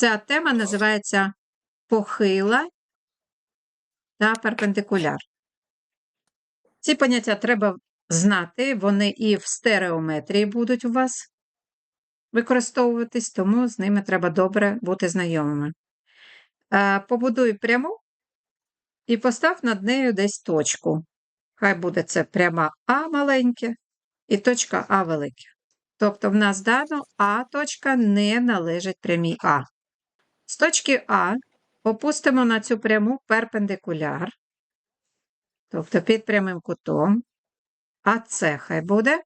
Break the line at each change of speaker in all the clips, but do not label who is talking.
Ця тема називається похила та перпендикуляр. Ці поняття треба знати, вони і в стереометрії будуть у вас використовуватись, тому з ними треба добре бути знайомими. Е, Побудуй пряму і постав над нею десь точку. Хай буде це пряма А маленьке і точка А велике. Тобто в нас дано А точка не належить прямій А. З точки А опустимо на цю пряму перпендикуляр, тобто під прямим кутом. АС хай буде.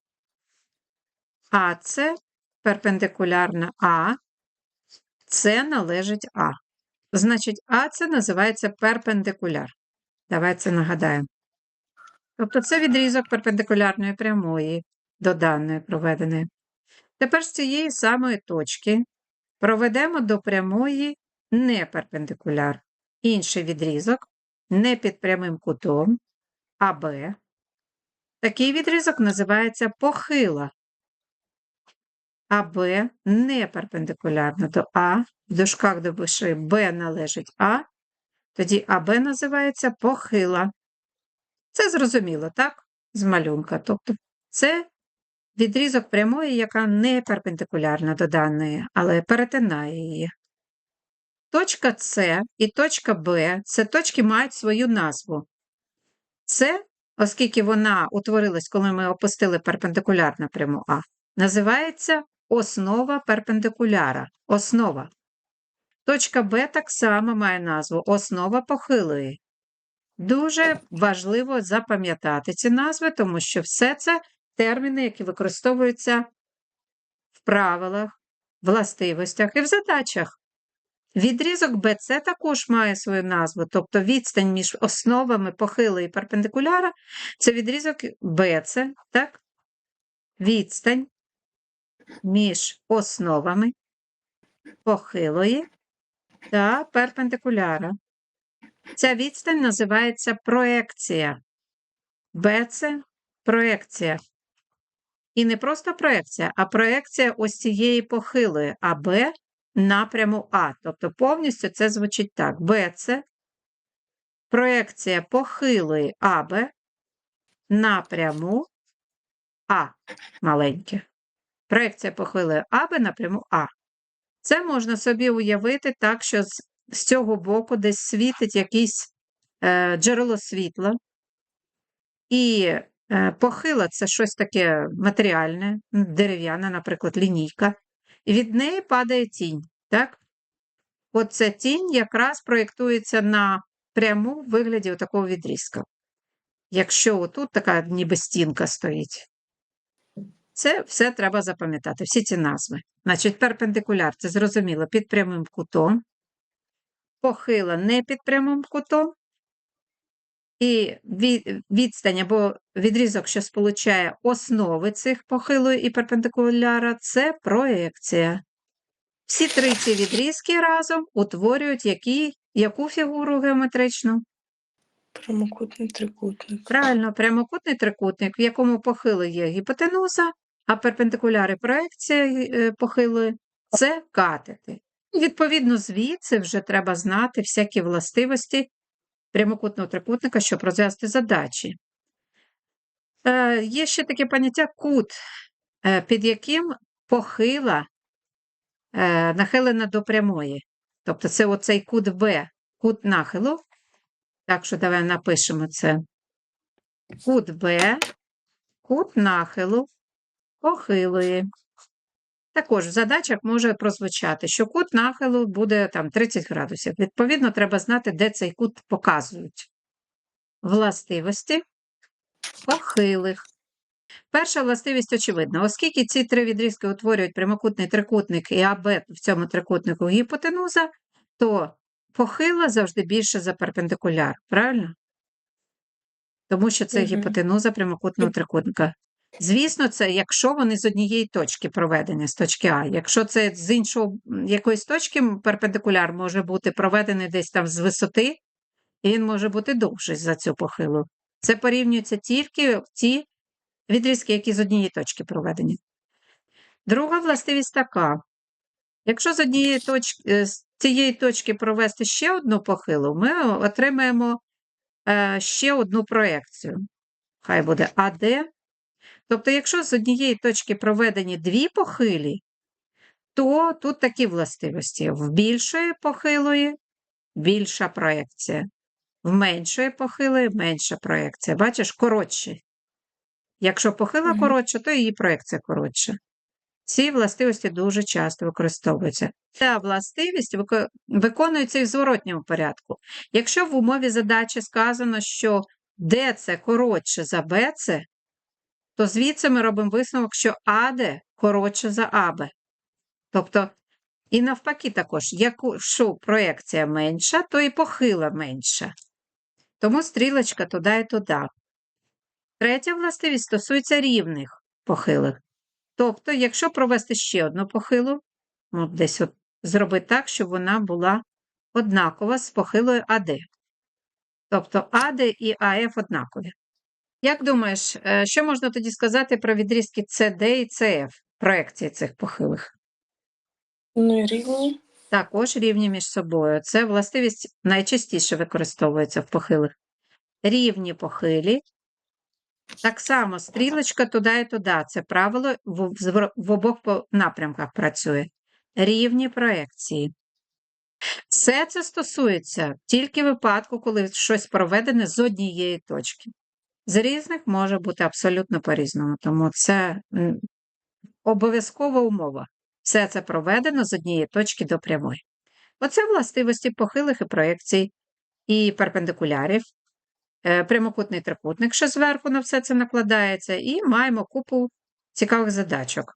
АС перпендикулярна А, це належить А. Значить, А це називається перпендикуляр. Давайте це нагадаємо. Тобто це відрізок перпендикулярної прямої до даної проведеної. Тепер з цієї самої точки проведемо до прямої не перпендикуляр. Інший відрізок не під прямим кутом, АБ. Такий відрізок називається похила. АБ не перпендикулярно до А. В дужках допиши Б належить А. Тоді АБ називається похила. Це зрозуміло, так? З малюнка. Тобто це відрізок прямої, яка не перпендикулярна до даної, але перетинає її. Точка С і точка Б це точки мають свою назву. Це, оскільки вона утворилась, коли ми опустили перпендикуляр на пряму А, називається основа перпендикуляра. Основа. Точка Б так само має назву основа похилої. Дуже важливо запам'ятати ці назви, тому що все це терміни, які використовуються в правилах, властивостях і в задачах. Відрізок BC також має свою назву, тобто відстань між основами похилої перпендикуляра це відрізок BC, так? Відстань між основами похилої та перпендикуляра. Ця відстань називається проекція. BC – проекція. І не просто проекція, а проекція ось цієї похилої АБ напряму А. Тобто повністю це звучить так. BC – проекція похилої АБ напряму А маленьке. Проекція похилої АБ напряму А. Це можна собі уявити так, що з, з цього боку десь світить якийсь е, джерело світла. І похила це щось таке матеріальне, дерев'яне, наприклад, лінійка. І від неї падає тінь. Так? Оця тінь якраз проєктується на пряму в вигляді такого відрізка. Якщо отут така ніби стінка стоїть, це все треба запам'ятати, всі ці назви. Значить, перпендикуляр це зрозуміло під прямим кутом, похила не під прямим кутом, і відстань або відрізок, що сполучає основи цих похилої і перпендикуляра, це проекція. Всі три ці відрізки разом утворюють які, яку фігуру геометричну?
Прямокутний трикутник.
Правильно, прямокутний трикутник, в якому похили є гіпотенуза, а перпендикуляри проекція е, похилої це катети. Відповідно, звідси вже треба знати всякі властивості прямокутного трикутника, щоб розв'язати задачі. Е, Є ще таке поняття кут, е, під яким похила е, нахилена до прямої. Тобто це оцей кут Б, кут нахилу. Так що давай напишемо це. Кут Б, кут нахилу, похилої. Також в задачах може прозвучати, що кут нахилу буде там 30 градусів. Відповідно, треба знати, де цей кут показують. Властивості похилих. Перша властивість очевидна. Оскільки ці три відрізки утворюють прямокутний трикутник і АБ в цьому трикутнику гіпотенуза, то похила завжди більше за перпендикуляр. Правильно? Тому що це
Мгм.
гіпотенуза прямокутного трикутника. Звісно, це якщо вони з однієї точки проведені, з точки А. Якщо це з іншого якоїсь точки перпендикуляр може бути проведений десь там з висоти, і він може бути довший за цю похилу. Це порівнюється тільки ті відрізки, які з однієї точки проведені. Друга властивість така: Якщо з однієї точки, е, з цієї точки провести ще одну похилу, ми отримаємо е, ще одну проекцію. Хай буде АД. Тобто, якщо з однієї точки проведені дві похилі, то тут такі властивості: в більшої похилої більша проекція, в меншої похилої менша проекція. Бачиш, коротші. Якщо похила
Мгм.
коротша, то її проекція коротша. Ці властивості дуже часто використовуються. Ця властивість виконується і в зворотньому порядку. Якщо в умові задачі сказано, що ДЦ коротше за БЦ, то звідси ми робимо висновок, що АД коротше за АБ. Тобто, і навпаки також, якщо проекція менша, то і похила менша. Тому стрілочка туди і туди. Третя властивість стосується рівних похилих. Тобто, якщо провести ще одну похилу, ну, десь от зробити так, щоб вона була однакова з похилою АД. Тобто АД і АФ однакові. Як думаєш, е, що можна тоді сказати про відрізки CD і CF, проекції цих похилих?
Ну рівні.
Також рівні між собою. Це властивість найчастіше використовується в похилих. Рівні похилі. Так само стрілочка туди і туди. Це правило в, в, обох напрямках працює. Рівні проекції. Все це стосується тільки випадку, коли щось проведене з однієї точки. З різних може бути абсолютно по-різному, тому це обов'язкова умова. Все це проведено з однієї точки до прямої. Оце властивості похилих і проекцій, і перпендикулярів, е, прямокутний трикутник, що зверху на все це накладається, і маємо купу цікавих задачок.